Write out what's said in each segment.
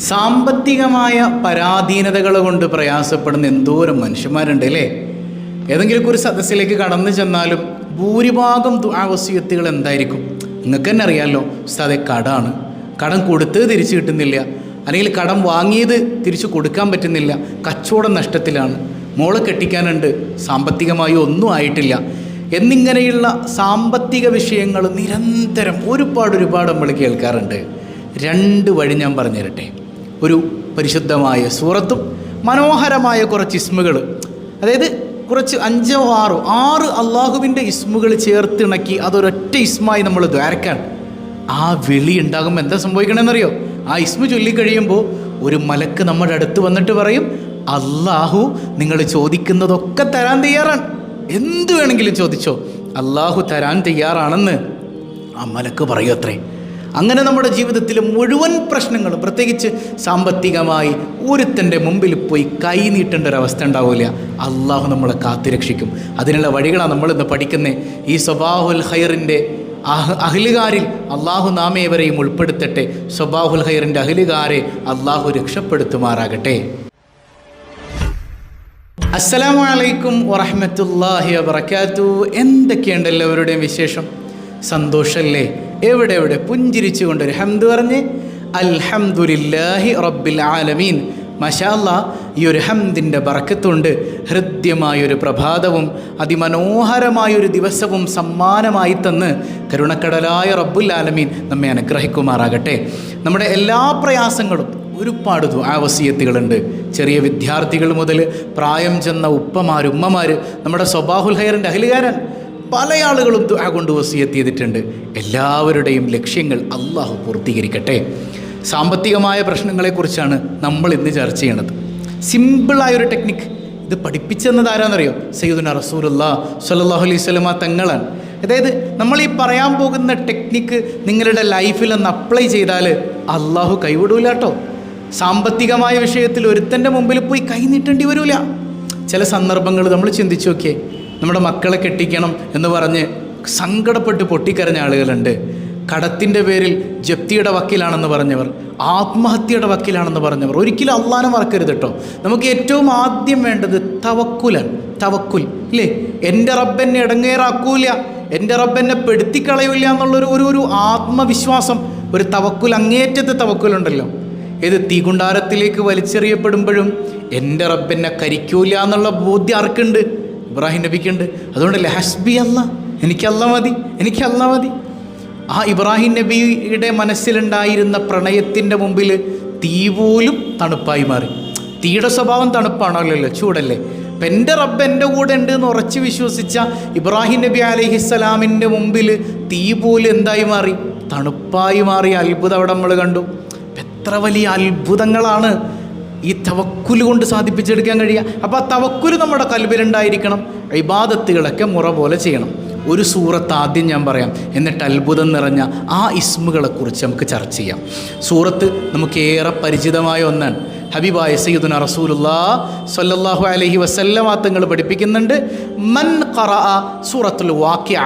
സാമ്പത്തികമായ പരാധീനതകൾ കൊണ്ട് പ്രയാസപ്പെടുന്ന എന്തോരം മനുഷ്യന്മാരുണ്ട് അല്ലേ? ഏതെങ്കിലുമൊക്കെ ഒരു സദസ്സിലേക്ക് കടന്നു ചെന്നാലും ഭൂരിഭാഗം ആവശ്യത്തികൾ എന്തായിരിക്കും? നിങ്ങൾക്ക് തന്നെ അറിയാമല്ലോ ഉസ്താദെ കടമാണ്. കടം കൊടുത്തത് തിരിച്ചു കിട്ടുന്നില്ല. അല്ലെങ്കിൽ കടം വാങ്ങിയത് തിരിച്ചു കൊടുക്കാൻ പറ്റുന്നില്ല. കച്ചവടം നഷ്ടത്തിലാണ്. മോളെ കെട്ടിക്കാനുണ്ട്. സാമ്പത്തികമായി ഒന്നും ആയിട്ടില്ല. എന്നിങ്ങനെയുള്ള സാമ്പത്തിക വിഷയങ്ങൾ നിരന്തരം ഒരുപാട് ഒരുപാട് നമ്മൾ കേൾക്കാറുണ്ട്. രണ്ട് വഴി ഞാൻ പറഞ്ഞു തരട്ടെ ഒരു പരിശുദ്ധമായ സൂറത്തും മനോഹരമായ കുറച്ച് ഇസ്മുകൾ. അതായത് കുറച്ച് അഞ്ചോ ആറോ ആറ് അള്ളാഹുവിന്റെ ഇസ്മുകൾ ചേർത്തിണക്കി അതൊരൊറ്റ ഇസ്മായി നമ്മൾ ദ്വാരക്കാൻ ആ വിളി ഉണ്ടാകുമ്പോൾ എന്താ സംഭവിക്കണമെന്നറിയോ ആ ഇസ്മു ചൊല്ലിക്കഴിയുമ്പോൾ ഒരു മലക്ക് നമ്മുടെ അടുത്ത് വന്നിട്ട് പറയും അള്ളാഹു നിങ്ങൾ ചോദിക്കുന്നതൊക്കെ തരാൻ തയ്യാറാണ്. എന്ത് വേണമെങ്കിലും ചോദിച്ചോ അള്ളാഹു തരാൻ തയ്യാറാണെന്ന്. ആ മലക്ക് പറയൂ അത്രേ. അങ്ങനെ നമ്മുടെ ജീവിതത്തിലെ മുഴുവൻ പ്രശ്നങ്ങളും പ്രത്യേകിച്ച് സാമ്പത്തികമായി ഒരുത്തന്റെ മുമ്പിൽ പോയി കൈ നീട്ടേണ്ട ഒരു അവസ്ഥ ഉണ്ടാവില്ല. അള്ളാഹു നമ്മളെ കാത്തുരക്ഷിക്കും അതിനുള്ള വഴികളാണ് നമ്മളിന്ന് പഠിക്കുന്നത് ഈ സ്വബാഹുൽ ഹൈറിന്റെ അഹ് അഹ്ലുകാരിൽ അള്ളാഹു നാമേവരെയും ഉൾപ്പെടുത്തട്ടെ. സ്വബാഹുൽ ഹൈറിന്റെ അഹ്ലുകാരെ അള്ളാഹു രക്ഷപ്പെടുത്തുമാറാകട്ടെ. അസ്സലാമു അലൈക്കും വറഹമത്തല്ലാഹി വബർക്കാത്തു എന്തൊക്കെയുണ്ട് എല്ലാവരുടെയും വിശേഷം? സന്തോഷല്ലേ? എവിടെ എവിടെ? പുഞ്ചിരിച്ചുകൊണ്ട് ഒരു ഹംദ് പറഞ്ഞ് അൽഹംദുലില്ലാഹി റബ്ബിൽ ആലമീൻ. മഷാല്ല ഈ ഒരു ഹംദിന്റെ ബറക്കത്തുണ്ട്. ഹൃദ്യമായൊരു പ്രഭാതവും അതിമനോഹരമായൊരു ദിവസവും സമ്മാനമായി തന്ന് കരുണക്കടലായ റബ്ബുൽ ആലമീൻ നമ്മെ അനുഗ്രഹിക്കുമാറാകട്ടെ. നമ്മുടെ എല്ലാ പ്രയാസങ്ങളും ഒരുപാട് ആവസീയത്തുകളുണ്ട് ചെറിയ വിദ്യാർത്ഥികൾ മുതൽ പ്രായം ചെന്ന ഉപ്പമാർ ഉമ്മമാർ നമ്മുടെ സ്വബാഹുൽ ഹൈറിന്റെ അഹിലുകാരൻ പല ആളുകളും ദുആ കൊണ്ട് വസീയത്ത് ചെയ്തിട്ടുണ്ട്. എല്ലാവരുടെയും ലക്ഷ്യങ്ങൾ അള്ളാഹു പൂർത്തീകരിക്കട്ടെ. സാമ്പത്തികമായ പ്രശ്നങ്ങളെക്കുറിച്ചാണ് നമ്മൾ ഇന്ന് ചർച്ച ചെയ്യണത്. സിമ്പിളായൊരു ടെക്നിക്ക് ഇത് പഠിപ്പിച്ചെന്നത് ആരാന്നറിയോ? സയ്യിദുന റസൂലുള്ള സല്ലല്ലാഹു അലൈഹി സ്വലമ തങ്ങളാണ്. അതായത് നമ്മൾ ഈ പറയാൻ പോകുന്ന ടെക്നിക്ക് നിങ്ങളുടെ ലൈഫിൽ ഒന്ന് അപ്ലൈ ചെയ്താൽ അള്ളാഹു കൈവിടൂല കേട്ടോ സാമ്പത്തികമായ വിഷയത്തിൽ ഒരുത്തന്റെ മുമ്പിൽ പോയി കൈ നീട്ടേണ്ടി വരില്ല ചില സന്ദർഭങ്ങൾ നമ്മൾ ചിന്തിച്ചു നോക്കിയേ. നമ്മുടെ മക്കളെ കെട്ടിക്കണം എന്ന് പറഞ്ഞ് സങ്കടപ്പെട്ട് പൊട്ടിക്കരഞ്ഞ ആളുകളുണ്ട്. കടത്തിന്റെ പേരിൽ ജപ്തിയുടെ വക്കീലാണെന്ന് പറഞ്ഞവർ ആത്മഹത്യയുടെ വക്കീലാണെന്ന് പറഞ്ഞവർ. ഒരിക്കലും അള്ളാനെ മറക്കരുത് കേട്ടോ നമുക്ക് ഏറ്റവും ആദ്യം വേണ്ടത് തവക്കുലാണ്. തവക്കുൽ ഇല്ലേ? എന്റെ റബ്ബെന്നെ ഇടങ്ങേറാക്കൂല. എന്റെ റബ്ബെന്നെ പെടുത്തിക്കളയൂല എന്നുള്ളൊരു ഒരു ഒരു ആത്മവിശ്വാസം ഒരു തവക്കുൽ അങ്ങേറ്റത്തെ തവക്കുലുണ്ടല്ലോ. ഇത് തീകുണ്ടാരത്തിലേക്ക് വലിച്ചെറിയപ്പെടുമ്പോഴും എന്റെ റബ്ബെന്നെ കരിക്കൂല എന്നുള്ള ബോധ്യം ആർക്കുണ്ട്? ഇബ്രാഹിം നബിക്കുണ്ട്. അതുകൊണ്ടല്ലേ ഹസ്ബി അല്ല? എനിക്കല്ല മതി എനിക്കല്ല മതി. ആ ഇബ്രാഹിം നബിയുടെ മനസ്സിലുണ്ടായിരുന്ന പ്രണയത്തിന്റെ മുമ്പിൽ തീ പോലും തണുപ്പായി മാറി. തീയുടെ സ്വഭാവം തണുപ്പാണല്ലോ ചൂടല്ലേ? അപ്പം എന്റെ റബ്ബ് എന്റെ കൂടെ ഉണ്ട് എന്ന് ഉറച്ച് വിശ്വസിച്ച ഇബ്രാഹിം നബി അലഹിസ്സലാമിന്റെ മുമ്പിൽ തീ പോലും എന്തായി മാറി? തണുപ്പായി മാറി അത്ഭുതം അവിടെ നമ്മൾ കണ്ടു. എത്ര വലിയ അത്ഭുതങ്ങളാണ് ഈ തവക്കുൽ കൊണ്ട് സാധിപ്പിച്ചെടുക്കാൻ കഴിയുക. അപ്പോൾ ആ തവക്കുൽ നമ്മുടെ കൽബിലുണ്ടായിരിക്കണം. ഇബാദത്തുകളൊക്കെ മുറ പോലെ ചെയ്യണം. ഒരു സൂറത്ത് ആദ്യം ഞാൻ പറയാം. എന്നിട്ട് അത്ഭുതം നിറഞ്ഞ ആ ഇസ്മുകളെക്കുറിച്ച് നമുക്ക് ചർച്ച ചെയ്യാം. സൂറത്ത് നമുക്ക് ഏറെ പരിചിതമായ ഒന്നാണ്. ഹബീബായ സയ്യിദുന റസൂലുല്ലാ സല്ലല്ലാഹു അലൈഹി വസല്ലമ തങ്ങൾ പഠിപ്പിക്കുന്നുണ്ട്. മൻ ഖറ സൂറത്തുൽ വാക്യ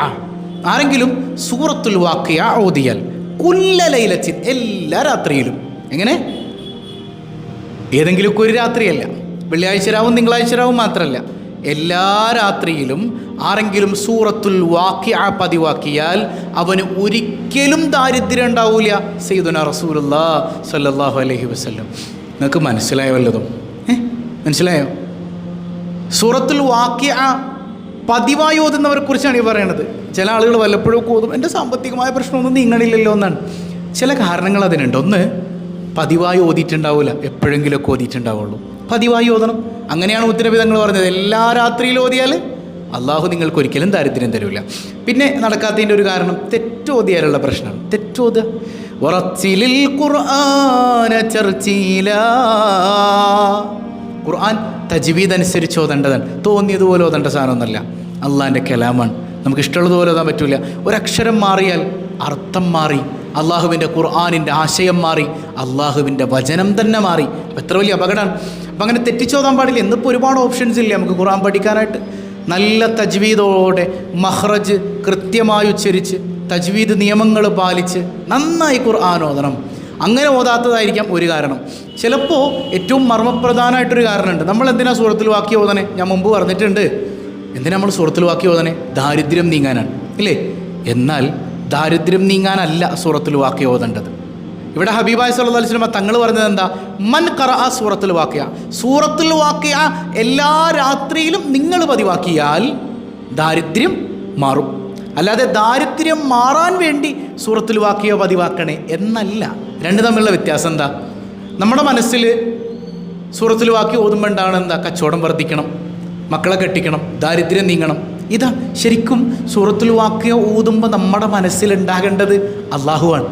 ആരെങ്കിലും സൂറത്തുൽ വാക്യ ഓതിയാൽ കുല്ല ലൈലത്തിൻ എല്ലാ രാത്രിയിലും. എങ്ങനെ? ഏതെങ്കിലുമൊക്കെ ഒരു രാത്രിയല്ല. വെള്ളിയാഴ്ച രാവും തിങ്കളാഴ്ച രാവും മാത്രമല്ല. എല്ലാ രാത്രിയിലും ആരെങ്കിലും സൂറത്തുൽ വാക്കി ആ പതിവാക്കിയാൽ അവന് ഒരിക്കലും ദാരിദ്ര്യം ഉണ്ടാവില്ല സെയ്ദുന റസൂലുല്ലാ സല്ലാഹു അലഹി വസല്ലം. നിങ്ങൾക്ക് മനസ്സിലായോ വല്ലതും? മനസ്സിലായോ? സൂറത്തുൽ വാക്കി ആ പതിവായി ഓതുന്നവരെ കുറിച്ചാണ് ഈ പറയണത്. ചില ആളുകൾ വല്ലപ്പോഴും ഓതും. എന്റെ സാമ്പത്തികമായ പ്രശ്നമൊന്നും നീങ്ങണില്ലല്ലോ എന്നാണ്. ചില കാരണങ്ങൾ അതിനുണ്ട്. ഒന്ന് പതിവായി ഓതിയിട്ടുണ്ടാവില്ല എപ്പോഴെങ്കിലുമൊക്കെ ഓതിയിട്ടുണ്ടാവുള്ളൂ. പതിവായി ഓതണം. അങ്ങനെയാണ് ഉത്തരവിധങ്ങൾ പറഞ്ഞത്. എല്ലാ രാത്രിയിലും ഓതിയാൽ അള്ളാഹു നിങ്ങൾക്ക് ഒരിക്കലും ദാരിദ്ര്യം തരില്ല പിന്നെ നടക്കാത്തതിന്റെ ഒരു കാരണം തെറ്റോതിയാലുള്ള പ്രശ്നമാണ്. തെറ്റോത് ഉറച്ചിലിൽ ഖുർആന ചർച്ചയില ഖുർആൻ തജ്വീദ് അനുസരിച്ച് ഓതേണ്ടതാണ്. തോന്നിയതുപോലെ ഓതേണ്ട സാധനമൊന്നുമല്ല. അള്ളാഹിന്റെ കലാമാണ്. നമുക്ക് ഇഷ്ടമുള്ളതുപോലെ ഓതാൻ പറ്റില്ല ഒരക്ഷരം മാറിയാൽ അർത്ഥം മാറി അള്ളാഹുവിന്റെ ഖുർആാനിന്റെ ആശയം മാറി അള്ളാഹുവിന്റെ വചനം തന്നെ മാറി. എത്ര വലിയ അപകടമാണ്. അപ്പം അങ്ങനെ തെറ്റിച്ചോതാൻ പാടില്ല. എന്നിപ്പോൾ ഒരുപാട് ഓപ്ഷൻസ് ഇല്ലേ നമുക്ക് ഖുർആൻ പഠിക്കാനായിട്ട്. നല്ല തജ്വീദോടെ മഹ്റജ് കൃത്യമായി ഉച്ചരിച്ച് തജ്വീദ് നിയമങ്ങൾ പാലിച്ച് നന്നായി ഖുർആൻ ഓതണം. അങ്ങനെ ഓതാത്തതായിരിക്കാം ഒരു കാരണം. ചിലപ്പോൾ ഏറ്റവും മർമ്മപ്രധാനമായിട്ടൊരു കാരണമുണ്ട്. നമ്മൾ എന്തിനാ സുഹൃത്തിൽ വാക്കി ഓതനെ ഞാൻ മുമ്പ് പറഞ്ഞിട്ടുണ്ട്. എന്തിനാ നമ്മൾ സുഹൃത്തിൽ വാക്കി ഓതനെ ദാരിദ്ര്യം നീങ്ങാനാണ്. ഇല്ലേ? എന്നാൽ ദാരിദ്ര്യം നീങ്ങാനല്ല സൂറത്തിൽ വാക്യ ഓതേണ്ടത്. ഇവിടെ ഹബീബായ് അലൈഹി വസല്ലം തങ്ങൾ പറഞ്ഞത് എന്താ? മൻ കറ സൂറത്തിൽ വാക്കിയ സൂറത്തിൽ വാക്കിയ എല്ലാ രാത്രിയിലും നിങ്ങൾ പതിവാക്കിയാൽ ദാരിദ്ര്യം മാറും. അല്ലാതെ ദാരിദ്ര്യം മാറാൻ വേണ്ടി സൂറത്തിൽ വാക്കിയോ പതിവാക്കണേ എന്നല്ല. രണ്ട് തമ്മിലുള്ള വ്യത്യാസം എന്താ? നമ്മുടെ മനസ്സിൽ സൂറത്തിൽ വാക്കി ഓതുമ്പോണ്ടാണ് എന്താ? കച്ചവടം വർദ്ധിക്കണം. മക്കളെ കെട്ടിക്കണം. ദാരിദ്ര്യം നീങ്ങണം. ഇതാ ശരിക്കും സൂറത്തുൽ വാക്കിയ ഊതുമ്പോൾ നമ്മുടെ മനസ്സിലുണ്ടാകേണ്ടത് അള്ളാഹുവാണ്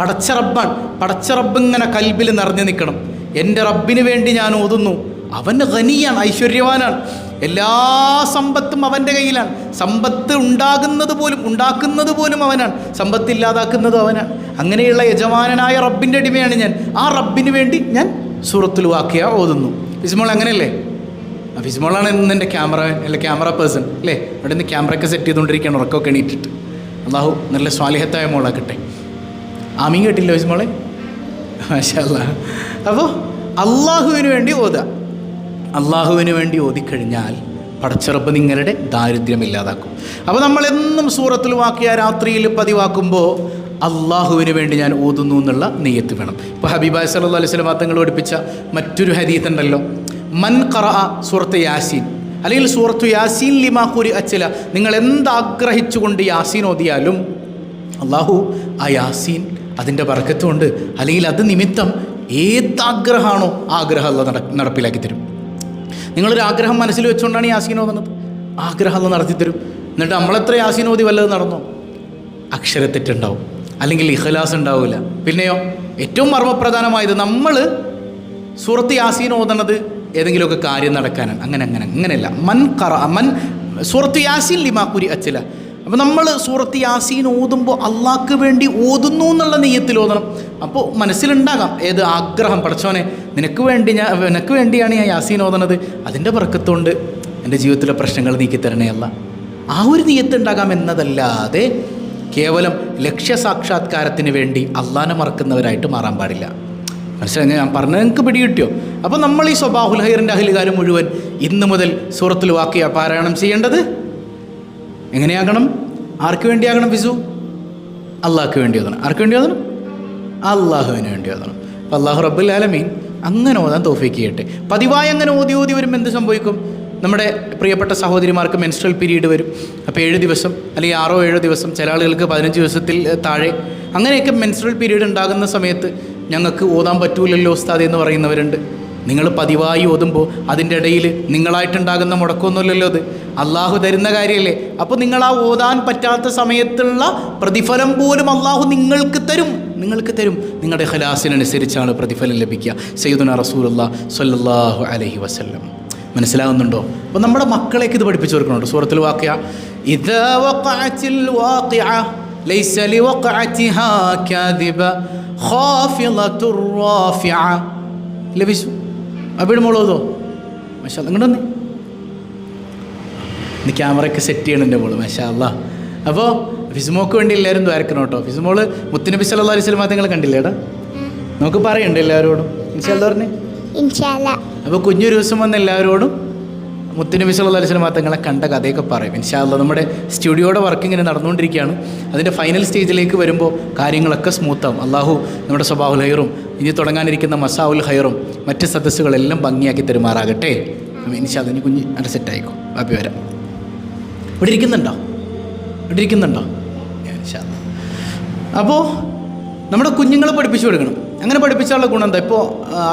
പടച്ച റബ്ബാണ്. പടച്ച റബ്ബ് ഇങ്ങനെ കൽബിൽ നിറഞ്ഞു നിൽക്കണം എന്റെ റബ്ബിന് വേണ്ടി ഞാൻ ഓതുന്നു. അവൻ ഖനിയാണ് ഐശ്വര്യവാനാണ്. എല്ലാ സമ്പത്തും അവന്റെ കയ്യിലാണ്. സമ്പത്ത് ഉണ്ടാകുന്നത് പോലും ഉണ്ടാക്കുന്നത് പോലും അവനാണ്. സമ്പത്ത് ഇല്ലാതാക്കുന്നതും അവനാണ്. അങ്ങനെയുള്ള യജമാനനായ റബ്ബിന്റെ അടിമയാണ് ഞാൻ. ആ റബ്ബിന് വേണ്ടി ഞാൻ സൂറത്തുൽ വാക്കിയ ഓതുന്നു. ഫിസ്മോൾ അങ്ങനെയല്ലേ? ആ ഫിസ്മോളാണ് ഇന്ന് എന്റെ ക്യാമറ അല്ലെ ക്യാമറ പേഴ്സൺ അല്ലേ? അവിടെ നിന്ന് ക്യാമറയൊക്കെ സെറ്റ് ചെയ്തുകൊണ്ടിരിക്കുകയാണ് ഉറക്കമൊക്കെ എണീറ്റിട്ട്. അള്ളാഹു നല്ല സ്വാലിഹത്തായ മോളാക്കട്ടെ. ആമീൻ കേട്ടില്ല അഭിജ്മോളെ മാഷല്ല അപ്പോൾ അള്ളാഹുവിന് വേണ്ടി ഓതുക. അള്ളാഹുവിന് വേണ്ടി ഓതിക്കഴിഞ്ഞാൽ പടച്ചിറപ്പ് നിങ്ങളുടെ ദാരിദ്ര്യം ഇല്ലാതാക്കും. അപ്പോൾ നമ്മളെന്നും സൂറത്തിൽ വാക്കിയ രാത്രിയിൽ പതിവാക്കുമ്പോൾ അള്ളാഹുവിന് വേണ്ടി ഞാൻ ഓതുന്നു എന്നുള്ള നെയ്യത്ത് വേണം. ഇപ്പോൾ ഹബീബായ് സല്ലല്ലാഹു അലൈഹി സ്വലം പഠിപ്പിച്ച മറ്റൊരു ഹദീത്ത് ഉണ്ടല്ലോ മൻ ഖറ സൂറത്ത് യാസീൻ. അല്ലെങ്കിൽ സൂറത്തു യാസീൻ ലിമാക്കൂരി അച്ചല നിങ്ങൾ എന്താഗ്രഹിച്ചുകൊണ്ട് യാസീൻ ഓതിയാലും അള്ളാഹു ആ യാസീൻ അതിന്റെ ബർക്കത്തുകൊണ്ട് അല്ലെങ്കിൽ അത് നിമിത്തം ഏതാഗ്രഹമാണോ ആഗ്രഹം അല്ല നട നടപ്പിലാക്കി തരും. നിങ്ങളൊരു ആഗ്രഹം മനസ്സിൽ വെച്ചുകൊണ്ടാണ് യാസീൻ ഓതുന്നത്. ആഗ്രഹം അല്ല നടത്തി തരും. എന്നിട്ട് നമ്മളെത്ര യാസീൻ ഓതി വല്ലത് നടന്നോ? അക്ഷരത്തെറ്റുണ്ടാവും. അല്ലെങ്കിൽ ഇഖലാസ് ഉണ്ടാവില്ല. പിന്നെയോ ഏറ്റവും മർമ്മപ്രധാനമായത് നമ്മൾ സൂറത്ത് യാസീൻ ഓതണത് ഏതെങ്കിലുമൊക്കെ കാര്യം നടക്കാനാണ്. അങ്ങനെ അങ്ങനെ അങ്ങനെയല്ല. മൻ കറ മൻ സൂറത്ത് യാസീൻ ലിമാക്കുരി അച്ചില. അപ്പോൾ നമ്മൾ സൂറത്ത് യാസീൻ ഓതുമ്പോൾ അള്ളാഹ്ക്ക് വേണ്ടി ഓതുന്നു എന്നുള്ള നെയ്യത്തിൽ ഓതണം. അപ്പോൾ മനസ്സിലുണ്ടാകാം. ഏത് ആഗ്രഹം? പഠിച്ചോനെ നിനക്ക് വേണ്ടി ഞാൻ നിനക്ക് വേണ്ടിയാണ് ഞാൻ യാസീൻ ഓതണത്. അതിന്റെ പറക്കത്തുകൊണ്ട് എന്റെ ജീവിതത്തിലെ പ്രശ്നങ്ങൾ നീക്കി തരണേ അല്ല. ആ ഒരു നെയ്യത്ത് ഉണ്ടാകാം എന്നതല്ലാതെ കേവലം ലക്ഷ്യസാക്ഷാത്കാരത്തിന് വേണ്ടി അള്ളാനെ മറക്കുന്നവരായിട്ട് മാറാൻ പാടില്ല. മനസ്സിലായി? ഞാൻ പറഞ്ഞത് നിങ്ങൾക്ക് പിടികിട്ടിയോ? അപ്പോൾ നമ്മൾ ഈ സ്വബാഹുൽ ഹൈറിന്റെ അഹിലുകാരം മുഴുവൻ ഇന്ന് മുതൽ സൂറത്തിൽ വാക്കിയ പാരായണം ചെയ്യേണ്ടത് എങ്ങനെയാകണം? ആർക്ക് വേണ്ടിയാകണം ഫിസു? അള്ളാഹ്ക്ക് വേണ്ടി ഓതണം ആർക്ക് വേണ്ടി ഓതണം അള്ളാഹുവിന് വേണ്ടി ഓതണം അപ്പോൾ അള്ളാഹു റബ്ബുൽ ആലമീൻ അങ്ങനെ ഓതാൻ തോഫിക്ക് ചെയ്യട്ടെ. പതിവായി അങ്ങനെ ഓതി ഓതി വരുമ്പോൾ എന്ത് സംഭവിക്കും? നമ്മുടെ പ്രിയപ്പെട്ട സഹോദരിമാർക്ക് മെൻസ്ട്രൽ പീരീഡ് വരും. അപ്പോൾ ഏഴ് ദിവസം അല്ലെങ്കിൽ ആറോ ഏഴോ ദിവസം ചില ആളുകൾക്ക് പതിനഞ്ച് ദിവസത്തിൽ താഴെ അങ്ങനെയൊക്കെ മെൻസ്ട്രൽ പീരീഡ് ഉണ്ടാകുന്ന സമയത്ത് ഞങ്ങൾക്ക് ഓതാൻ പറ്റൂലല്ലോ ഉസ്താദ് എന്ന് പറയുന്നവരുണ്ട്. നിങ്ങൾ പതിവായി ഓതുമ്പോൾ അതിന്റെ ഇടയിൽ നിങ്ങളായിട്ടുണ്ടാകുന്ന മുടക്കമൊന്നുമില്ലല്ലോ അത്. അള്ളാഹു തരുന്ന കാര്യമല്ലേ. അപ്പോൾ നിങ്ങൾ ആ ഓതാൻ പറ്റാത്ത സമയത്തുള്ള പ്രതിഫലം പോലും അള്ളാഹു നിങ്ങൾക്ക് തരും. നിങ്ങൾക്ക് തരും. നിങ്ങളുടെ ഖലാസിനനുസരിച്ചാണ് പ്രതിഫലം ലഭിക്കുക. സയ്യിദുന റസൂലുള്ള സല്ലല്ലാഹു അലഹി വസല്ലം. മനസ്സിലാകുന്നുണ്ടോ? അപ്പോൾ നമ്മുടെ മക്കളേക്ക് ഇത് പഠിപ്പിച്ചു കൊടുക്കണുണ്ട് സൂറത്തിൽ വാക്യ. ഇത് ലഭിച്ചു. അവിടെ മോളോതോ മഷാ ഇങ്ങോട്ട് വന്നേ. ഇന്ന് ക്യാമറയ്ക്ക് സെറ്റ് ചെയ്യണം എന്റെ മോൾ മഷാ അല്ല. അപ്പോൾ ഫിസ്മോക്ക് വേണ്ടി എല്ലാവരും ദ്വാരക്കണം കേട്ടോ. ഫിസ്മോൾ മുത്തുനബി സല്ലാ അലൈഹി സ്വലം നിങ്ങൾ കണ്ടില്ലേടാ നമുക്ക് പറയണ്ട എല്ലാവരോടും? പറഞ്ഞേ. അപ്പോൾ കുഞ്ഞു ദിവസം വന്ന എല്ലാവരോടും മുത്തുനബി സല്ലല്ലാഹു അലൈഹി വസല്ലം തങ്ങളെ കണ്ട കഥയൊക്കെ പറയും. ഇൻഷാല്ല നമ്മുടെ സ്റ്റുഡിയോയുടെ വർക്ക് ഇങ്ങനെ നടന്നുകൊണ്ടിരിക്കുകയാണ്. അതിന്റെ ഫൈനൽ സ്റ്റേജിലേക്ക് വരുമ്പോൾ കാര്യങ്ങളൊക്കെ സ്മൂത്താവും അള്ളാഹു നമ്മുടെ സ്വഭാവുൽ ഹൈറും ഇനി തുടങ്ങാനിരിക്കുന്ന മസാവുൽ ഹൈറും മറ്റ് സദസ്സുകളെല്ലാം ഭംഗിയാക്കി തരുമാറാകട്ടെ. ഇൻഷാല്ല ഇനി കുഞ്ഞ് നല്ല സെറ്റായിക്കോ ബാപ്പി വരാം. ഇവിടെ ഇരിക്കുന്നുണ്ടോ? ഇവിടെ ഇരിക്കുന്നുണ്ടോ? അപ്പോൾ നമ്മുടെ കുഞ്ഞുങ്ങളെ പഠിപ്പിച്ചു കൊടുക്കണം. അങ്ങനെ പഠിപ്പിച്ചുള്ള ഗുണം എന്താ? ഇപ്പോൾ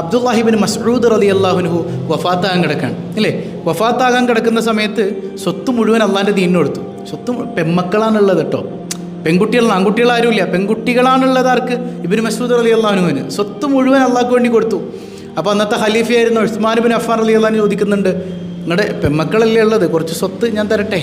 അബ്ദുല്ലാഹിബിൻ മസ്റൂദ് റലി അള്ളാഹുനുഹു വഫാത്താകാൻ കിടക്കാണ്. അല്ലേ വഫാത്താകാൻ കിടക്കുന്ന സമയത്ത് സ്വത്ത് മുഴുവൻ അള്ളാന്റെ ദീനിന് കൊടുത്തു. സ്വത്ത് പെമ്മക്കളാണുള്ളത് കേട്ടോ. പെൺകുട്ടികളാണ് ആൺകുട്ടികൾ ആരുമില്ല. പെൺകുട്ടികളാണുള്ളത് ആർക്ക്? ഇബിന് മസൂദ് അലി അള്ളാഹുനുവിന് സ്വത്ത് മുഴുവൻ അള്ളാഹ്ക്ക് വേണ്ടി കൊടുത്തു. അപ്പോൾ അന്നത്തെ ഖലീഫയായിരുന്ന ഉസ്മാൻ ബിൻ അഫാർ അലി അള്ളഹാൻ ചോദിക്കുന്നുണ്ട് നിങ്ങളുടെ പെൺമക്കളല്ലേ ഉള്ളത്? കുറച്ച് സ്വത്ത് ഞാൻ തരട്ടെ?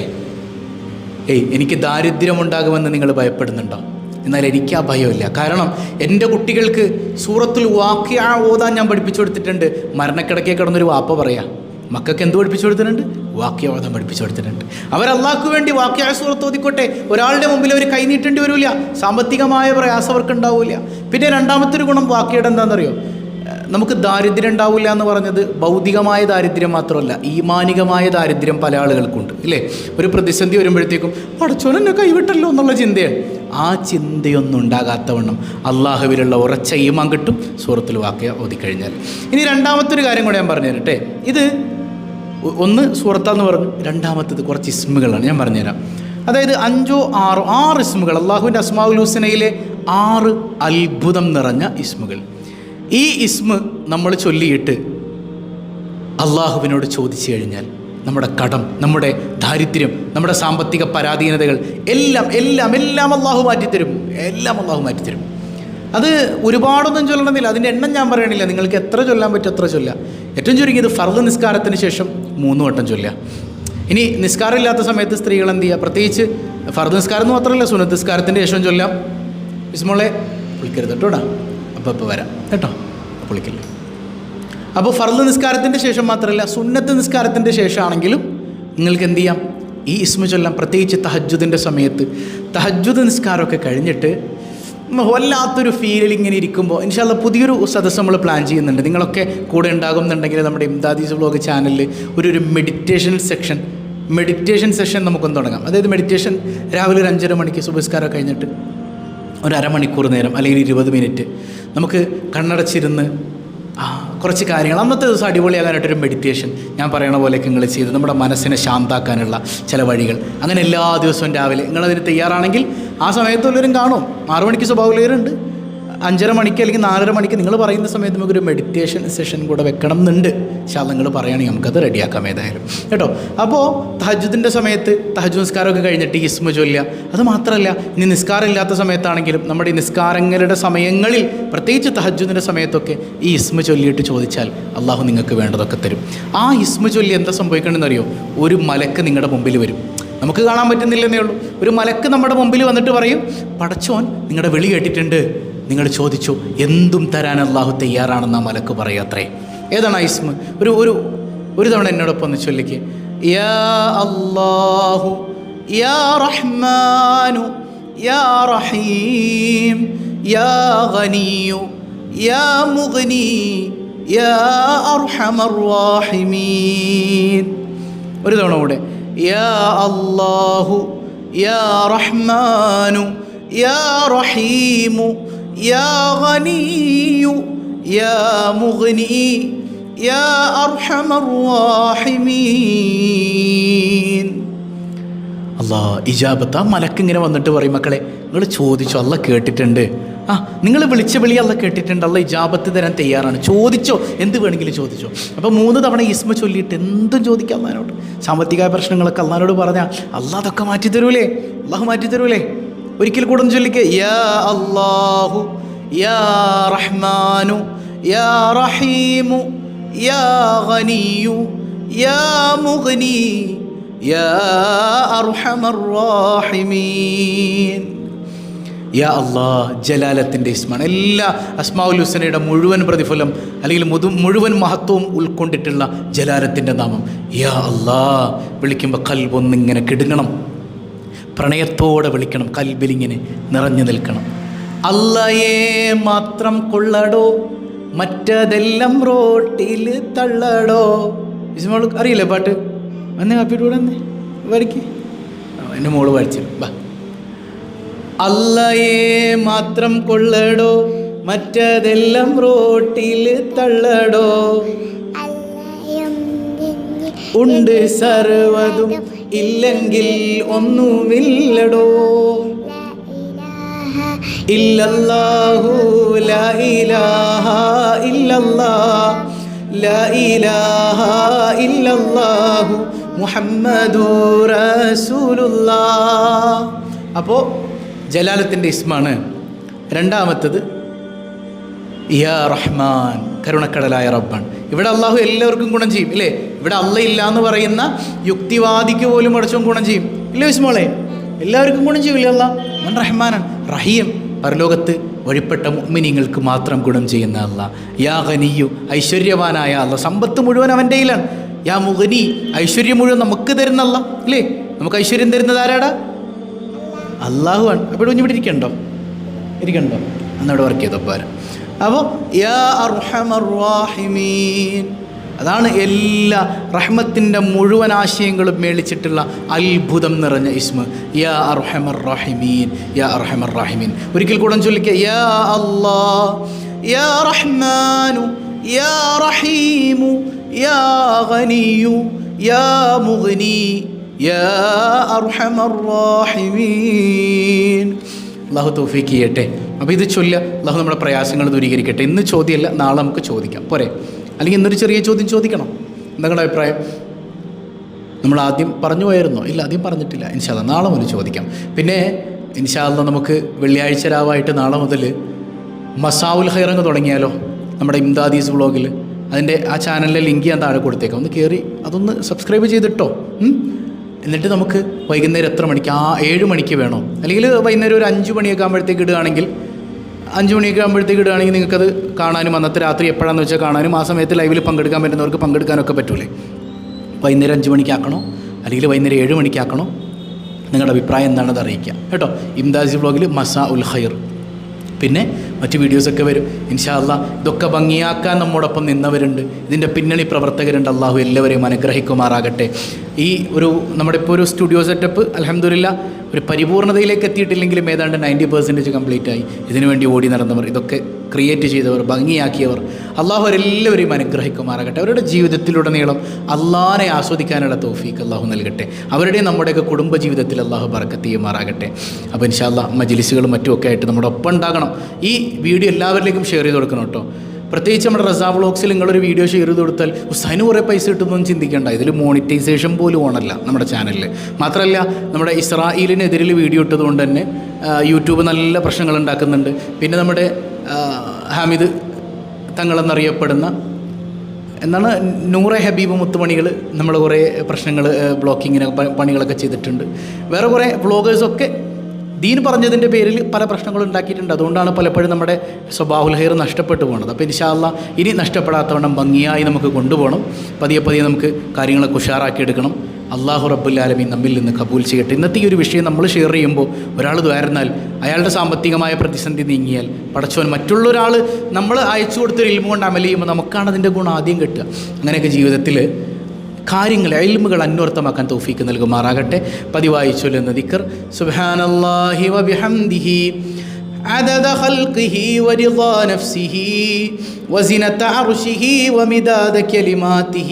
ഏയ് എനിക്ക് ദാരിദ്ര്യമുണ്ടാകുമെന്ന് നിങ്ങൾ ഭയപ്പെടുന്നുണ്ടോ? എന്നാൽ എനിക്ക് ആ ഭയമില്ല കാരണം എന്റെ കുട്ടികൾക്ക് സൂറത്തിൽ വാക്യ ഓതാൻ ഞാൻ പഠിപ്പിച്ചു കൊടുത്തിട്ടുണ്ട്. മരണക്കിടക്കേ കിടന്നൊരു വാപ്പ പറയാ മക്കൾക്ക് എന്ത് പഠിപ്പിച്ചു കൊടുത്തിട്ടുണ്ട്? വാക്യവാദം പഠിപ്പിച്ചു കൊടുത്തിട്ടുണ്ട്. അവർ അള്ളാഹ്ക്ക് വേണ്ടി വാക്യായ സുഹൃത്ത് ഓതിക്കോട്ടെ. ഒരാളുടെ മുമ്പിൽ അവർ കൈനീട്ടേണ്ടി വരില്ല സാമ്പത്തികമായ പ്രയാസം അവർക്ക് ഉണ്ടാവില്ല പിന്നെ രണ്ടാമത്തെ ഒരു ഗുണം വാക്യയുടെ എന്താണെന്നറിയോ? നമുക്ക് ദാരിദ്ര്യം ഉണ്ടാവില്ല എന്ന് പറഞ്ഞത് ഭൗതികമായ ദാരിദ്ര്യം മാത്രമല്ല ഈമാനികമായ ദാരിദ്ര്യം പല ആളുകൾക്കുണ്ട് ഇല്ലേ? ഒരു പ്രതിസന്ധി വരുമ്പോഴത്തേക്കും പടച്ചോനെന്നെ കൈവിട്ടല്ലോ എന്നുള്ള ചിന്തയാണ്. ആ ചിന്തയൊന്നും ഉണ്ടാകാത്തവണ്ണം അള്ളാഹുവിലുള്ള ഉറച്ച ഈമാൻ കിട്ടും. സൂറത്തിൽ വാക്യ ഓതിക്കഴിഞ്ഞാൽ ഇനി രണ്ടാമത്തെ ഒരു കാര്യം കൂടെ ഞാൻ പറഞ്ഞു തരട്ടെ ഇത് ഒന്ന് സൂറത്താന്ന് പറഞ്ഞു രണ്ടാമത്തത് കുറച്ച് ഇസ്മുകളാണ് ഞാൻ പറഞ്ഞുതരാം. അതായത് അഞ്ചോ ആറോ ആറ് ഇസ്മുകൾ അള്ളാഹുവിന്റെ അസ്മാവുൽ ഹുസനയിലെ ആറ് അത്ഭുതം നിറഞ്ഞ ഇസ്മുകൾ. ഈ ഇസ്മ നമ്മൾ ചൊല്ലിയിട്ട് അള്ളാഹുവിനോട് ചോദിച്ചു കഴിഞ്ഞാൽ നമ്മുടെ കടം നമ്മുടെ ദാരിദ്ര്യം നമ്മുടെ സാമ്പത്തിക പരാധീനതകൾ എല്ലാം എല്ലാം എല്ലാം അള്ളാഹു മാറ്റിത്തരും. എല്ലാം അള്ളാഹു മാറ്റിത്തരും. അത് ഒരുപാടൊന്നും ചൊല്ലണമെന്നില്ല. അതിന്റെ എണ്ണം ഞാൻ പറയണില്ല. നിങ്ങൾക്ക് എത്ര ചൊല്ലാൻ പറ്റും അത്ര ചൊല്ലാം. ഏറ്റവും ചുരുങ്ങിയത് ഫർദ് നിസ്കാരത്തിന് ശേഷം മൂന്ന് വട്ടം ചൊല്ലുക. ഇനി നിസ്കാരമില്ലാത്ത സമയത്ത് സ്ത്രീകൾ എന്ത് ചെയ്യുക? പ്രത്യേകിച്ച് ഫർദ് നിസ്കാരം എന്ന് മാത്രമല്ല സുനത്ത് നിസ്കാരത്തിന്റെ ശേഷം ചൊല്ലാം. വിസ്മോളെ വിളിക്കരുത് കേട്ടോടാ അപ്പോൾ ഇപ്പോൾ വരാം. കേട്ടോ? അപ്പോൾ അപ്പോൾ ഫർദ് നിസ്കാരത്തിന്റെ ശേഷം മാത്രമല്ല സുന്നത്ത് നിസ്കാരത്തിന്റെ ശേഷമാണെങ്കിലും നിങ്ങൾക്ക് എന്ത് ചെയ്യാം? ഈ ഇസ്മു ചൊല്ലാം പ്രത്യേകിച്ച് തഹജ്ജുദിന്റെ സമയത്ത് തഹജ്ജുദ് നിസ്കാരമൊക്കെ കഴിഞ്ഞിട്ട് വല്ലാത്തൊരു ഫീലിൽ ഇങ്ങനെ ഇരിക്കുമ്പോൾ ഇൻഷാല്ല പുതിയൊരു സദസ്സ് നമ്മൾ പ്ലാൻ ചെയ്യുന്നുണ്ട്. നിങ്ങളൊക്കെ കൂടെ ഉണ്ടാകുന്നുണ്ടെങ്കിൽ നമ്മുടെ ഇംദാദീസ് വ്ലോഗ് ചാനലിൽ ഒരു ഒരു മെഡിറ്റേഷൻ സെക്ഷൻ മെഡിറ്റേഷൻ സെഷൻ നമുക്കൊന്ന് തുടങ്ങാം. അതായത് മെഡിറ്റേഷൻ രാവിലെ ഒരു അഞ്ചര മണിക്ക് സുബസ്കാരം കഴിഞ്ഞിട്ട് ഒരു അരമണിക്കൂർ നേരം അല്ലെങ്കിൽ ഇരുപത് മിനിറ്റ് നമുക്ക് കണ്ണടച്ചിരുന്ന് കുറച്ച് കാര്യങ്ങൾ. അന്നത്തെ ദിവസം അടിപൊളിയാകാനായിട്ടൊരു മെഡിറ്റേഷൻ ഞാൻ പറയണ പോലെയൊക്കെ നിങ്ങൾ ചെയ്ത്. നമ്മുടെ മനസ്സിനെ ശാന്താക്കാനുള്ള ചില വഴികൾ. അങ്ങനെ എല്ലാ ദിവസവും രാവിലെ നിങ്ങളതിന് തയ്യാറാണെങ്കിൽ ആ സമയത്തുള്ളവരും കാണും. ആറു മണിക്ക് സ്വഭാവമുള്ളവരുണ്ട്. അഞ്ചര മണിക്ക് അല്ലെങ്കിൽ നാലര മണിക്ക് നിങ്ങൾ പറയുന്ന സമയത്ത് നമുക്കൊരു മെഡിറ്റേഷൻ സെഷൻ കൂടെ വെക്കണം എന്നുണ്ട് പക്ഷേ നിങ്ങൾ പറയുകയാണെങ്കിൽ നമുക്കത് റെഡിയാക്കാം ഏതായാലും. കേട്ടോ? അപ്പോൾ തഹജുദിന്റെ സമയത്ത് തഹജു നിസ്കാരമൊക്കെ കഴിഞ്ഞിട്ട് ഈ ചൊല്ലുക. അത് മാത്രമല്ല ഇനി നിസ്കാരം ഇല്ലാത്ത സമയത്താണെങ്കിലും നമ്മുടെ ഈ നിസ്കാരങ്ങളുടെ സമയങ്ങളിൽ പ്രത്യേകിച്ച് തഹജുദിന്റെ സമയത്തൊക്കെ ഈ ഇസ്മ ചൊല്ലിയിട്ട് ചോദിച്ചാൽ അള്ളാഹു നിങ്ങൾക്ക് വേണ്ടതൊക്കെ തരും. ആ ഇസ്മ ചൊല്ലി എന്താ സംഭവിക്കണമെന്ന് അറിയോ ഒരു മലക്ക് നിങ്ങളുടെ മുമ്പിൽ വരും. നമുക്ക് കാണാൻ പറ്റുന്നില്ലെന്നേ ഉള്ളൂ. ഒരു മലക്ക് നമ്മുടെ മുമ്പിൽ വന്നിട്ട് പറയും പടച്ചോൻ നിങ്ങളുടെ വിളി കേട്ടിട്ടുണ്ട്. നിങ്ങൾ ചോദിച്ചു എന്തും തരാൻ അള്ളാഹു തയ്യാറാണെന്ന് ആ മലക്ക് പറയാത്രേ? ഏതാണ് ഐസ്മ ഒരു ഒരു ഒരു തവണ എന്നോടൊപ്പം ഒന്ന് ചൊല്ലിക്ക്. യാ അല്ലാഹു യാ റഹ്മാനു യാ റഹീം യാ ഗനിയു യാ മുഗ്നി യാ അർഹമർ ഒരു തവണ കൂടെ. യാ അല്ലാഹു യാ റഹ്മാനു യാ റഹീമു യാ غني يا مغني يا ارحم الراحمين. അള്ളാ ഇജാബത്ത് ആ മലക്ക് ഇങ്ങനെ വന്നിട്ട് പറയും മക്കളെ. നിങ്ങൾ ചോദിച്ചോ അല്ല കേട്ടിട്ടുണ്ട്. ആ നിങ്ങൾ വിളിച്ച വിളി അല്ല കേട്ടിട്ടുണ്ട്. അല്ല ഇജാബത്ത് തരാൻ തയ്യാറാണ്. ചോദിച്ചോ എന്ത് വേണമെങ്കിലും ചോദിച്ചോ. അപ്പോൾ മൂന്ന് തവണ ഇസ്മ ചൊല്ലിയിട്ട് എന്തും ചോദിക്കാം അള്ളഹാനോട് സാമ്പത്തിക പ്രശ്നങ്ങളൊക്കെ അള്ളഹാനോട് പറഞ്ഞാൽ അള്ളാഹ് അതൊക്കെ മാറ്റി തരൂലേ അള്ളാഹു മാറ്റി തരൂലേ ഒരിക്കൽ കൂടെ ഒന്ന് യാ അല്ലാഹു യാ റഹ്മാനു യാ റഹീമു യാ ഗനിയു യാ മുഗ്നി യാ അർഹമർ റാഹിമീൻ. യാ അള്ളാ ജലാലത്തിന്റെ ഇസ്മാണ്. എല്ലാ അസ്മാഉൽ ഹുസനയുടെ മുഴുവൻ പ്രതിഫലം അല്ലെങ്കിൽ മുതു മുഴുവൻ മഹത്വവും ഉൾക്കൊണ്ടിട്ടുള്ള ജലാലത്തിന്റെ നാമം. യാ അള്ളാ വിളിക്കുമ്പോൾ കൽബൊന്നിങ്ങനെ കിടുങ്ങണം. പ്രണയത്തോടെ വിളിക്കണം കൽബിലിങ്ങനെ നിറഞ്ഞു നിൽക്കണം. അല്ലയെ മാത്രം കൊള്ളടോ മറ്റതെല്ലാം റോട്ടിൽ തള്ളടോ. ഇസ്മോൾ അറിയില്ലേ പാട്ട്? വന്നേ കാപ്പിട്ട് കൂടെ വന്നേ വരയ്ക്ക്. എന്റെ മോൾ വായിച്ചു ബാ അല്ലയെ മാത്രം കൊള്ളടോ മറ്റതെല്ലാം റോട്ടിൽ തള്ളടോ. ഉണ്ട് സർവതും ഇല്ലെങ്കിൽ ഒന്നുമില്ലടോ. ഇല്ലല്ലാഹു ലാ ഇലാഹ ഇല്ലല്ലാ ലാ ഇലാഹ ഇല്ലല്ലാഹു മുഹമ്മദു റസൂലുള്ളാ അപ്പോൾ ജലാലത്തിന്റെ ഇസ്മാണ് രണ്ടാമത്തത്. യാ റഹ്മാൻ കരുണക്കടലായ റബ്ബാൻ ഇവിടെ അള്ളാഹു എല്ലാവർക്കും ഗുണം ചെയ്യും ഇല്ലേ? ഇവിടെ അല്ല ഇല്ല എന്ന് പറയുന്ന യുക്തിവാദിക്ക് പോലും അടച്ചും ഗുണം ചെയ്യും. ഇല്ലേ വിസ്മോളെ എല്ലാവർക്കും ഗുണം ചെയ്യില്ല അല്ല മൻ റഹ്മാനാൻ റഹീം. പരലോകത്ത് വഴിപ്പെട്ട മുഗ്മിനിങ്ങൾക്ക് മാത്രം ഗുണം ചെയ്യുന്ന അല്ല യാ ഖനിയു ഐശ്വര്യവാനായ അല്ല സമ്പത്ത് മുഴുവൻ അവന്റെ യാ മുഖനി ഐശ്വര്യം മുഴുവൻ നമുക്ക് തരുന്നല്ല അല്ലേ നമുക്ക് ഐശ്വര്യം തരുന്നത് ആരാടാ? അള്ളാഹു ആണ് അപ്പോൾ കുഞ്ഞു ഇവിടെ ഇരിക്കണ്ടോ? ഇരിക്കണ്ടോ അന്നവിടെ വർക്ക് ചെയ്തപ്പോൾ അപ്പോൾ യാ അർഹമർ അതാണ് എല്ലാ റഹ്മത്തിന്റെ മുഴുവൻ ആശയങ്ങളും മേളിച്ചിട്ടുള്ള അത്ഭുതം നിറഞ്ഞ ഇസ്മ. യാ അർഹമർ റഹിമീൻ യാ അർഹമർ റഹിമീൻ. ഒരിക്കൽ കൂടെ ചൊല്ലിക്കുക യാ അല്ലാ യാ റഹ്മാനു യാ റഹീമു യാ ഗനിയു യാ മുഗ്നി യാ അർഹമർ റഹിമീൻ. അള്ളാഹു തൗഫീക്ക് ചെയ്യട്ടെ. അപ്പോൾ ഇത് ചൊല്ല അള്ളാഹു നമ്മുടെ പ്രയാസങ്ങൾ ദൂരീകരിക്കട്ടെ. ഇന്ന് ചോദ്യമല്ല നാളെ നമുക്ക് ചോദിക്കാം. പോരെ. അല്ലെങ്കിൽ ഇന്നൊരു ചെറിയ ചോദ്യം ചോദിക്കണം. നിങ്ങളുടെ അഭിപ്രായം? നമ്മൾ ആദ്യം പറഞ്ഞു പോയിരുന്നോ ഇല്ല ആദ്യം പറഞ്ഞിട്ടില്ല. ഇൻഷാല്ല നാളെ മുതൽ ചോദിക്കാം. പിന്നെ ഇൻഷാല്ല നമുക്ക് വെള്ളിയാഴ്ച രാവായിട്ട് നാളെ മുതൽ മസാവുൽ ഹൈറങ്ങ് തുടങ്ങിയാലോ? നമ്മുടെ ഇംദാദീസ് വ്ളോഗിൽ. അതിന്റെ ആ ചാനലിലെ ലിങ്ക് ഞാൻ താഴെ കൊടുത്തേക്കാം. ഒന്ന് കയറി അതൊന്ന് സബ്സ്ക്രൈബ് ചെയ്തിട്ടോ? എന്നിട്ട് നമുക്ക് വൈകുന്നേരം എത്ര മണിക്ക്? ആ ഏഴ് മണിക്ക് വേണോ? അല്ലെങ്കിൽ വൈകുന്നേരം ഒരു അഞ്ച് മണിയൊക്കെ ആകുമ്പോഴത്തേക്ക് ഇടുകയാണെങ്കിൽ അഞ്ച് മണിയൊക്കെ ആകുമ്പോഴത്തേക്ക് ഇടുകയാണെങ്കിൽ നിങ്ങൾക്കത് കാണാനും അന്നത്തെ രാത്രി എപ്പോഴാണെന്ന് വെച്ചാൽ കാണാനും ആ സമയത്ത് ലൈവിൽ പങ്കെടുക്കാൻ പറ്റുന്നവർക്ക് പങ്കെടുക്കാനൊക്കെ പറ്റൂലേ. വൈകുന്നേരം അഞ്ച് മണിക്കാക്കണോ അല്ലെങ്കിൽ വൈകുന്നേരം ഏഴ് മണിക്കാക്കണോ നിങ്ങളുടെ അഭിപ്രായം എന്താണെന്ന് അറിയിക്കുക കേട്ടോ. ഇംദാസ് വ്ളോഗിൽ മസാ ഉൽ ഖൈർ. പിന്നെ മറ്റ് വീഡിയോസൊക്കെ വരും. ഇൻഷാല്ല ഇതൊക്കെ ഭംഗിയാക്കാൻ നമ്മോടൊപ്പം നിന്നവരുണ്ട്. ഇതിന്റെ പിന്നണി പ്രവർത്തകരുണ്ട്. അള്ളാഹു എല്ലാവരെയും അനുഗ്രഹിക്കുമാറാകട്ടെ. ഈ ഒരു നമ്മുടെ ഇപ്പോൾ ഒരു സ്റ്റുഡിയോ സെറ്റപ്പ് അലഹമില്ല ഒരു പരിപൂർണതയിലേക്ക് എത്തിയിട്ടില്ലെങ്കിലും ഏതാണ്ട് നയന്റി പെർസെന്റേജ് കംപ്ലീറ്റ് ആയി ഇതിനുവേണ്ടി ഓടി നടന്നവർ ഇതൊക്കെ ക്രിയേറ്റ് ചെയ്തവർ ഭംഗിയാക്കിയവർ അള്ളാഹു അവരെല്ലാവരെയും അനുഗ്രഹിക്കുമാറാകട്ടെ. അവരുടെ ജീവിതത്തിലുടനീളം അള്ളാഹിനെ ആസ്വദിക്കാനുള്ള തോഫീക്ക് അള്ളാഹു നൽകട്ടെ. അവരുടെ നമ്മുടെയൊക്കെ കുടുംബ ജീവിതത്തിൽ അള്ളാഹു ബറക്കത്ത് ചെയ്യുമാറാകട്ടെ. അപ്പോൾ ഇൻഷാല്ല മജിലിസുകളും മറ്റുമൊക്കെ ആയിട്ട് നമ്മുടെ ഒപ്പം ഉണ്ടാകണം. ഈ വീഡിയോ എല്ലാവരിലേക്കും ഷെയർ ചെയ്ത് കൊടുക്കണം കേട്ടോ. പ്രത്യേകിച്ച് നമ്മുടെ റസാ വ്ളോഗ്സിൽ നിങ്ങളൊരു വീഡിയോ ഷെയർ ചെയ്ത് കൊടുത്താൽ ഉസ്താദിന് കുറേ പൈസ കിട്ടുന്നൊന്നും ചിന്തിക്കേണ്ട. ഇതിൽ മോണിറ്റൈസേഷൻ പോലും ഓണല്ല നമ്മുടെ ചാനലിൽ മാത്രമല്ല നമ്മുടെ ഇസ്രായേലിനെതിരിൽ വീഡിയോ ഇട്ടതുകൊണ്ട് തന്നെ യൂട്യൂബ് നല്ല പ്രശ്നങ്ങൾ ഉണ്ടാക്കുന്നുണ്ട്. പിന്നെ നമ്മുടെ ഹാമിദ് തങ്ങളെന്നറിയപ്പെടുന്ന എന്നാണ് നൂറെ ഹബീബ് മുത്തുമണികൾ നമ്മൾ കുറേ പ്രശ്നങ്ങൾ ബ്ലോക്കിങ്ങിന് പണികളൊക്കെ ചെയ്തിട്ടുണ്ട്. വേറെ കുറേ വ്ളോഗേഴ്സൊക്കെ ദീൻ പറഞ്ഞതിന്റെ പേരിൽ പല പ്രശ്നങ്ങളും ഉണ്ടാക്കിയിട്ടുണ്ട്. അതുകൊണ്ടാണ് പലപ്പോഴും നമ്മുടെ സ്വഭാവുൽ ഹെയർ നഷ്ടപ്പെട്ടു പോകുന്നത് അപ്പോൾ ഇൻഷാല്ല ഇനി നഷ്ടപ്പെടാത്തവണ്ണം ഭംഗിയായി നമുക്ക് കൊണ്ടുപോകണം. പതിയെ പതിയെ നമുക്ക് കാര്യങ്ങളൊക്കെ ഉഷാറാക്കി എടുക്കണം അള്ളാഹു റബ്ബുല്ലാലമീൻ നമ്മിൽ നിന്ന് കബൂൽ ചെയ്യട്ടെ ഇന്നത്തെ ഈ ഒരു വിഷയം നമ്മൾ ഷെയർ ചെയ്യുമ്പോൾ ഒരാൾ ദ്വാരുന്നാൽ അയാളുടെ സാമ്പത്തികമായ പ്രതിസന്ധി നീങ്ങിയാൽ പടച്ചോൻ മറ്റുള്ള ഒരാൾ നമ്മൾ അയച്ചു കൊടുത്തൊരു ഇൽമ കൊണ്ട് അമൽ ചെയ്യുമ്പോൾ നമുക്കാണ് അതിൻ്റെ ഗുണം ആദ്യം കിട്ടുക അങ്ങനെയൊക്കെ ജീവിതത്തിൽ കാര്യങ്ങൾ എൽമുകൾ അന്വർത്ഥമാക്കാൻ തൗഫീക്ക് നൽകുമാറാകട്ടെ പതിവായി ചൊല്ലുന്ന ദിക്കർ സുബ്ഹാനല്ലാഹി വബിഹംദിഹി عدد خلقه ورضا نفسه وزنة عرشه ومداد كلماته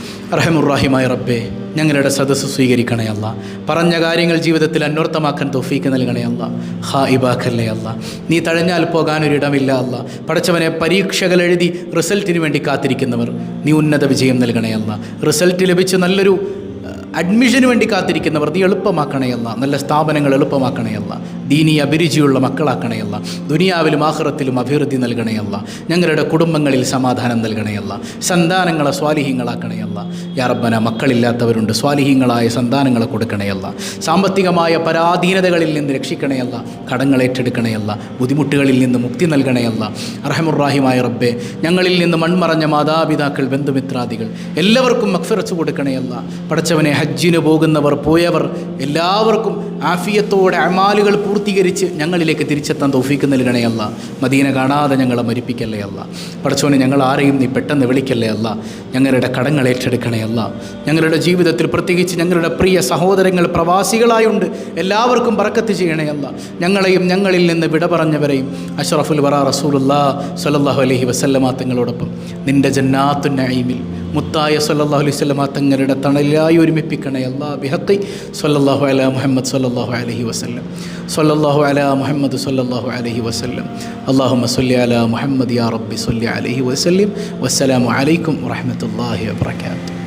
റഹമുറാഹിമായ റബ്ബേ ഞങ്ങളുടെ സദസ്സ് സ്വീകരിക്കണേ അല്ല. പറഞ്ഞ കാര്യങ്ങൾ ജീവിതത്തിൽ അന്വർത്ഥമാക്കാൻ തൊഫീക്ക് നൽകണേ അല്ല. ഹാ ഇബാഖല്ലേ അല്ല. നീ തഴഞ്ഞാൽ പോകാനൊരിടമില്ല അല്ല. പഠിച്ചവനെ പരീക്ഷകൾ എഴുതി റിസൾട്ടിന് വേണ്ടി കാത്തിരിക്കുന്നവർ നീ ഉന്നത വിജയം നൽകണേ അല്ല. റിസൾട്ട് ലഭിച്ച് നല്ലൊരു അഡ്മിഷന് വേണ്ടി കാത്തിരിക്കുന്നവർ നീ എളുപ്പമാക്കണയല്ല നല്ല സ്ഥാപനങ്ങൾ എളുപ്പമാക്കണയല്ല ദീനീ അഭിരുചിയുള്ള മക്കളാക്കണയല്ല ദുനിയാവിലും ആഹ്റത്തിലും അഭിവൃദ്ധി നൽകണയല്ല ഞങ്ങളുടെ കുടുംബങ്ങളിൽ സമാധാനം നൽകണയല്ല സന്താനങ്ങളെ സ്വാലിഹ്യങ്ങളാക്കണയല്ല യാറബ്ബന മക്കളില്ലാത്തവരുണ്ട്. സ്വാലിഹ്യങ്ങളായ സന്താനങ്ങളെ കൊടുക്കണയല്ല സാമ്പത്തികമായ പരാധീനതകളിൽ നിന്ന് രക്ഷിക്കണയല്ല കടങ്ങൾ ഏറ്റെടുക്കണയല്ല ബുദ്ധിമുട്ടുകളിൽ നിന്ന് മുക്തി നൽകണയല്ല അറഹമുറാഹിമായ റബ്ബെ ഞങ്ങളിൽ നിന്ന് മൺമറഞ്ഞ മാതാപിതാക്കൾ ബന്ധുമിത്രാദികൾ എല്ലാവർക്കും മക്ഫിറച്ച് കൊടുക്കണയല്ല പടച്ചവനെ ഹജ്ജിന് പോകുന്നവർ പോയവർ എല്ലാവർക്കും ആഫിയത്തോടെ അമാലുകൾ പൂർത്തീകരിച്ച് ഞങ്ങളിലേക്ക് തിരിച്ചെത്താൻ തൗഫീക്ക് നൽകണേ അല്ല. മദീന കാണാതെ ഞങ്ങളെ മരിപ്പിക്കല്ലേ അല്ല. പടച്ചോനെ ഞങ്ങൾ ആരെയും നീ പെട്ടെന്ന് വിളിക്കല്ലേ അല്ല. ഞങ്ങളുടെ കടങ്ങൾ ഏറ്റെടുക്കണേ അല്ല. ഞങ്ങളുടെ ജീവിതത്തിൽ പ്രത്യേകിച്ച് ഞങ്ങളുടെ പ്രിയ സഹോദരങ്ങൾ പ്രവാസികളായുണ്ട്. എല്ലാവർക്കും പറക്കത്ത് ചെയ്യണേ അല്ല. ഞങ്ങളെയും ഞങ്ങളിൽ നിന്ന് വിട പറഞ്ഞവരെയും അഷറഫുൽ വറ റസൂലുല്ലാ സല്ലല്ലാഹു അലൈഹി വസല്ലമാ തങ്ങളോടൊപ്പം നിന്റെ ജന്നാത്തു നൈമിൽ മുത്തായ സല്ലാഹു അലൈഹി വസല്ലമ തങ്ങളുടെ തണലായി ഒരുമിപ്പിക്കണേ അല്ലാ ബിഹഖി അല മുഹമ്മദ് സല്ലാഹു അലഹി വസല്ലം. സല്ലാഹു അല മുഹമ്മദ് സല്ലാഹു അലഹി വസല്ലം. അള്ളാഹു മസ്ല്ലി അല മുഹമ്മദ് യാ റബ്ബി സല്ലി അലൈഹി വസല്ലിം. വസ്സലാമു അലൈക്കും warahmatullahi wabarakatuh.